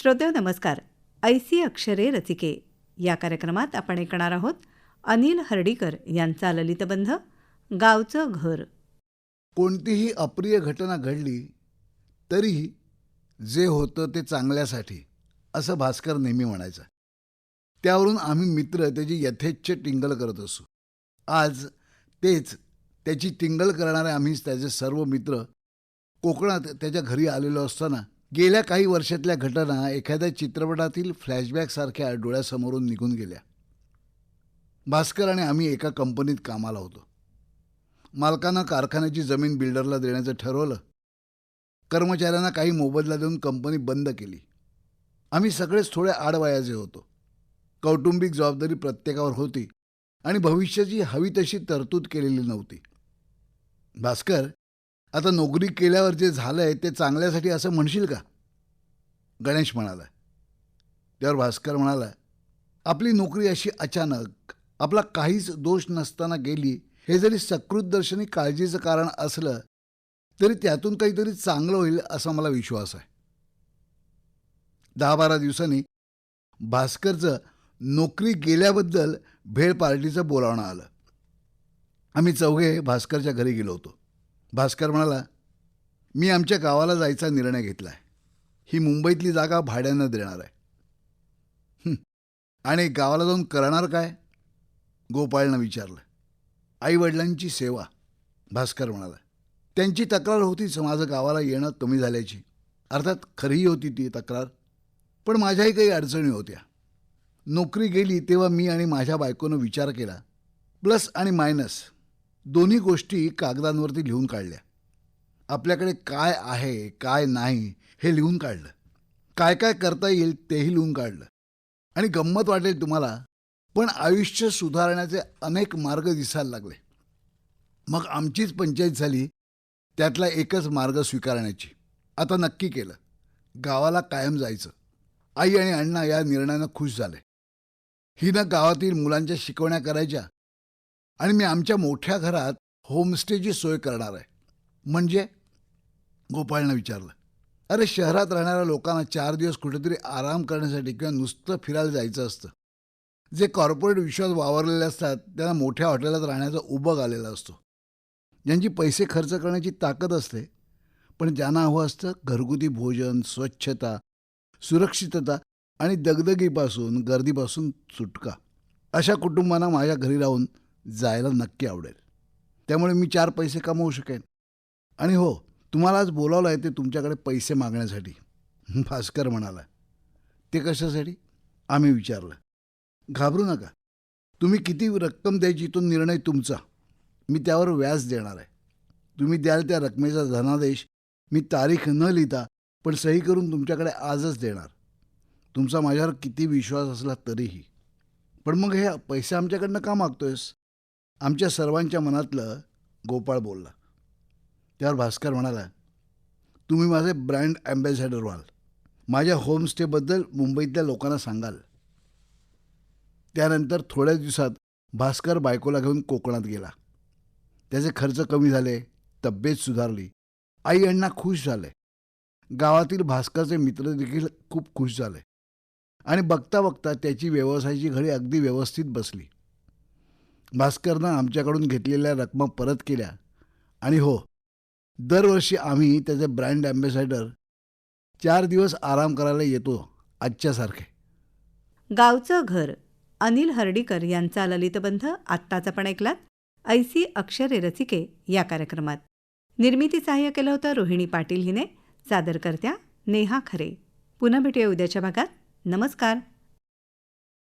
श्रोतेव नमस्कार. ऐसी अक्षरे रसिके. या कार्यक्रमात आपण ऐकणार आहोत अनिल हर्डीकर यांचा ललितबंध गावचं घर. कोणतीही अप्रिय घटना घडली तरीही जे होतं ते चांगल्यासाठी असं भास्कर नेहमी म्हणायचा. त्यावरून आम्ही मित्र त्याची यथेच्छ टिंगल करत असू. आज तेच त्याची टिंगल करणारे आम्हीच त्याचे सर्व मित्र कोकणात त्याच्या घरी आलेलो असताना गेल्या काही वर्षातल्या घटना एखाद्या चित्रपटातील फ्लॅशबॅकसारख्या डोळ्यासमोरून निघून गेल्या. भास्कर आणि आम्ही एका कंपनीत कामाला होतो. मालकानं कारखान्याची जमीन बिल्डरला देण्याचं ठरवलं. कर्मचाऱ्यांना काही मोबदला देऊन कंपनी बंद केली. आम्ही सगळेच थोडे आडवयाचे होतो. कौटुंबिक जबाबदारी प्रत्येकावर होती आणि भविष्याची हवी तशी तरतूद केलेली नव्हती. भास्कर आता नोकरी केल्यावर जे झालंय ते चांगल्यासाठी असं म्हणशील का? गणेश म्हणाला. त्यावर भास्कर म्हणाला आपली नोकरी अशी अचानक आपला काहीच दोष नसताना गेली हे जरी सकृतदर्शनी काळजीचं कारण असलं तरी त्यातून काहीतरी चांगलं होईल असा मला विश्वास आहे. दहा बारा दिवसांनी भास्करचं नोकरी गेल्याबद्दल भेळ पार्टीचं बोलावणं आलं. आम्ही चौघे भास्करच्या घरी गेलो होतो. भास्कर म्हणाला मी आमच्या गावाला जायचा निर्णय घेतला आहे ही मुंबईतली जागा भाड्यानं देणार आहे. आणि गावाला जाऊन करणार काय? गोपाळनं विचारलं. आईवडिलांची सेवा भास्कर म्हणाला. त्यांची तक्रार होतीच माझं गावाला येणं कमी झाल्याची. अर्थात खरीही होती ती तक्रार. पण माझ्याही काही अडचणी होत्या. नोकरी गेली तेव्हा मी आणि माझ्या बायकोनं विचार केला. प्लस आणि मायनस दोन्ही गोष्टी कागदांवरती लिहून काढल्या. आपल्याकडे काय आहे काय नाही हे लिहून काढलं. काय काय करता येईल तेही लिहून काढलं. आणि गंमत वाटेल तुम्हाला पण आयुष्य सुधारण्याचे अनेक मार्ग दिसायला लागले. मग आमचीच पंचायत झाली त्यातला एकच मार्ग स्वीकारण्याची. आता नक्की केलं. गावाला कायम जायचं. आई आणि अण्णा या निर्णयानं खुश झाले. हिनं गावातील मुलांच्या शिकवण्या करायच्या आणि मी आमच्या मोठ्या घरात होमस्टेची सोय करणार आहे. म्हणजे? गोपाळनं विचारलं. अरे शहरात राहणाऱ्या लोकांना चार दिवस कुठेतरी आराम करण्यासाठी किंवा नुसतं फिरायला जायचं असतं. जे कॉर्पोरेट विश्वास वावरलेले असतात त्यांना मोठ्या हॉटेलात राहण्याचा उबग आलेला असतो. ज्यांची पैसे खर्च करण्याची ताकद असते पण ज्यांना हवं असतं घरगुती भोजन स्वच्छता सुरक्षितता आणि दगदगीपासून गर्दीपासून सुटका. अशा कुटुंबांना माझ्या घरी राहून जायला नक्की आवडेल. त्यामुळे मी चार पैसे कमवू शकेन. आणि हो तुम्हाला आज बोलावलं आहे ते तुमच्याकडे पैसे मागण्यासाठी. भास्कर म्हणाला. ते कशासाठी? आम्ही विचारलं. घाबरू नका. तुम्ही किती रक्कम द्यायची तो निर्णय तुमचा. मी त्यावर व्याज देणार आहे. तुम्ही द्याल त्या रकमेचा धनादेश. मी तारीख न लिहिता पण सही करून तुमच्याकडे आजच देणार. तुमचा माझ्यावर किती विश्वास असला तरीही. पण मग हे पैसे आमच्याकडनं का मागतोयस? आमच्या सर्वांच्या मनातलं गोपाळ बोलला. त्यावर भास्कर म्हणाला तुम्ही माझे ब्रँड ॲम्बॅसेडर व्हाल. माझ्या होमस्टेबद्दल मुंबईतल्या लोकांना सांगाल. त्यानंतर थोड्या दिवसात भास्कर बायकोला घेऊन कोकणात गेला. त्याचे खर्च कमी झाले तब्येत सुधारली आई अण्णा खुश झाले. गावातील भास्करचे मित्र देखील खूप खुश झाले. आणि बघता बघता त्याची व्यवसायाची घडी अगदी व्यवस्थित बसली. भास्करनं आमच्याकडून घेतलेल्या रकमा परत केल्या. आणि हो दरवर्षी आम्ही त्याचे ब्रँड ॲम्बेसॅडर चार दिवस आराम करायला येतो आजच्यासारखे. गावचं घर अनिल हर्डीकर यांचा ललितबंध आत्ताच आपण ऐकलात? ऐसी अक्षरे रसिके या कार्यक्रमात. निर्मिती सहाय्य केलं होतं रोहिणी पाटील हिने. सादरकर्त्या नेहा खरे. पुन्हा भेटूया उद्याच्या भागात. नमस्कार.